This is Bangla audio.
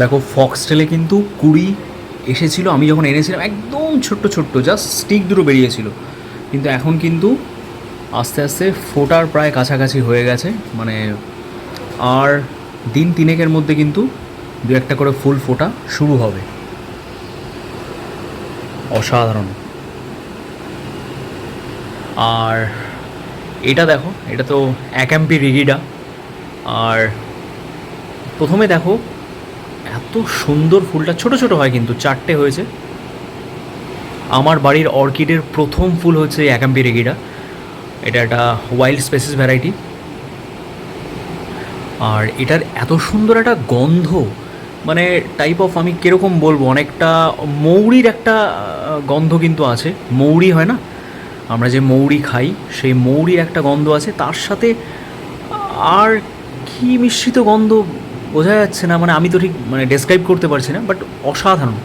দেখো ফক্সটেলে কিন্তু কুড়ি এসেছিল, আমি যখন এনেছিলাম একদম ছোট্ট ছোট্ট জাস্ট স্টিক দুটো বেরিয়েছিল। কিন্তু এখন কিন্তু আস্তে আস্তে ফোটার প্রায় কাছাকাছি হয়ে গেছে মানে আর দিন তিনেকের মধ্যে কিন্তু দু একটা করে ফুল ফোটা শুরু হবে। অসাধারণ। আর এটা দেখো, এটা তো এক্যাম্পি রিগিডা আর প্রথমে দেখো এত সুন্দর ফুলটা ছোট ছোট হয় কিন্তু, চারটে হয়েছে। আমার বাড়ির অর্কিডের প্রথম ফুল হচ্ছে একাম্পি রেগিডা। এটা একটা ওয়াইল্ড স্পেসিস ভ্যারাইটি আর এটার এত সুন্দর একটা গন্ধ মানে টাইপ অফ আমি কীরকম বলব, অনেকটা মৌরির একটা গন্ধ কিন্তু আছে। মৌরি হয় না? আমরা যে মৌরি খাই, সেই মৌরির একটা গন্ধ আছে। তার সাথে আর কি মিশ্রিত গন্ধ বোঝা যাচ্ছে না মানে আমি তো ঠিক মানে ডেসক্রাইব করতে পারছি না বাট অসাধারণ।